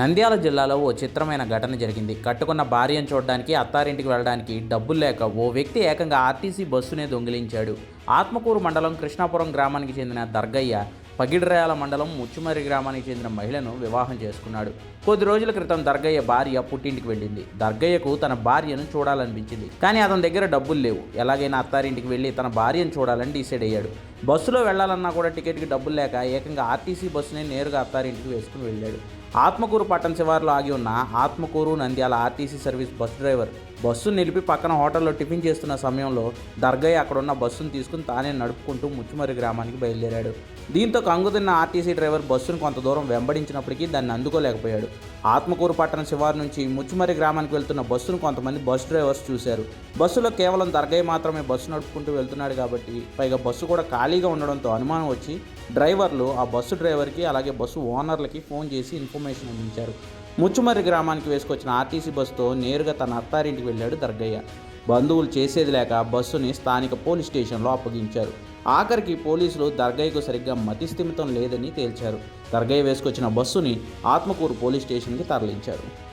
నంద్యాల జిల్లాలో ఓ చిత్రమైన ఘటన జరిగింది. కట్టుకున్న భార్యను చూడడానికి అత్తారింటికి వెళ్ళడానికి డబ్బులు లేక ఓ వ్యక్తి ఏకంగా ఆర్టీసీ బస్సునే దొంగిలించాడు. ఆత్మకూరు మండలం కృష్ణాపురం గ్రామానికి చెందిన దర్గయ్య పగిడిరాయాల మండలం ముచ్చుమరి గ్రామానికి చెందిన మహిళను వివాహం చేసుకున్నాడు. కొద్ది రోజుల క్రితం దర్గయ్య భార్య పుట్టింటికి వెళ్ళింది. దర్గయ్యకు తన భార్యను చూడాలనిపించింది. కానీ అతని దగ్గర డబ్బులు లేవు. ఎలాగైనా అత్తారింటికి వెళ్ళి తన భార్యను చూడాలని డిసైడ్ అయ్యాడు. బస్సులో వెళ్ళాలన్నా కూడా టికెట్కి డబ్బులు లేక ఏకంగా ఆర్టీసీ బస్సునే నేరుగా అత్తారింటికి వేసుకుని వెళ్ళాడు. ఆత్మకూరు పట్టణ శివారులో ఆగి ఉన్న Atmakur Nandyal RTC service bus driver బస్సును నిలిపి పక్కన హోటల్లో టిఫిన్ చేస్తున్న సమయంలో దర్గయ్య అక్కడున్న బస్సును తీసుకుని తానే నడుపుకుంటూ ముచ్చుమరి గ్రామానికి బయలుదేరాడు. దీంతో తంగుతున్న ఆర్టీసీ డ్రైవర్ బస్సును కొంత దూరం వెంబడించినప్పటికీ దాన్ని అందుకోలేకపోయాడు. ఆత్మకూరు పట్టణ శివారు నుంచి ముచ్చుమరి గ్రామానికి వెళ్తున్న బస్సును కొంతమంది బస్సు డ్రైవర్స్ చూశారు. బస్సులో కేవలం దర్గయ్య మాత్రమే బస్సు నడుపుకుంటూ వెళ్తున్నాడు కాబట్టి పైగా బస్సు కూడా ఖాళీగా ఉండడంతో అనుమానం వచ్చి డ్రైవర్లు ఆ బస్సు డ్రైవర్కి అలాగే బస్సు ఓనర్లకి ఫోన్ చేసి ఇన్ఫర్మేషన్ అందించారు. ముచ్చుమర్రి గ్రామానికి వేసుకొచ్చిన ఆర్టీసీ బస్సుతో నేరుగా తన అత్తారింటికి వెళ్ళాడు దర్గయ్య. బంధువులు చేసేది లేక బస్సుని స్థానిక పోలీస్ స్టేషన్లో అప్పగించారు. ఆఖరికి పోలీసులు దర్గయ్యకు సరిగ్గా మతిస్థిమితం లేదని తేల్చారు. దర్గయ్య వేసుకొచ్చిన బస్సుని ఆత్మకూరు పోలీస్ స్టేషన్కి తరలించారు.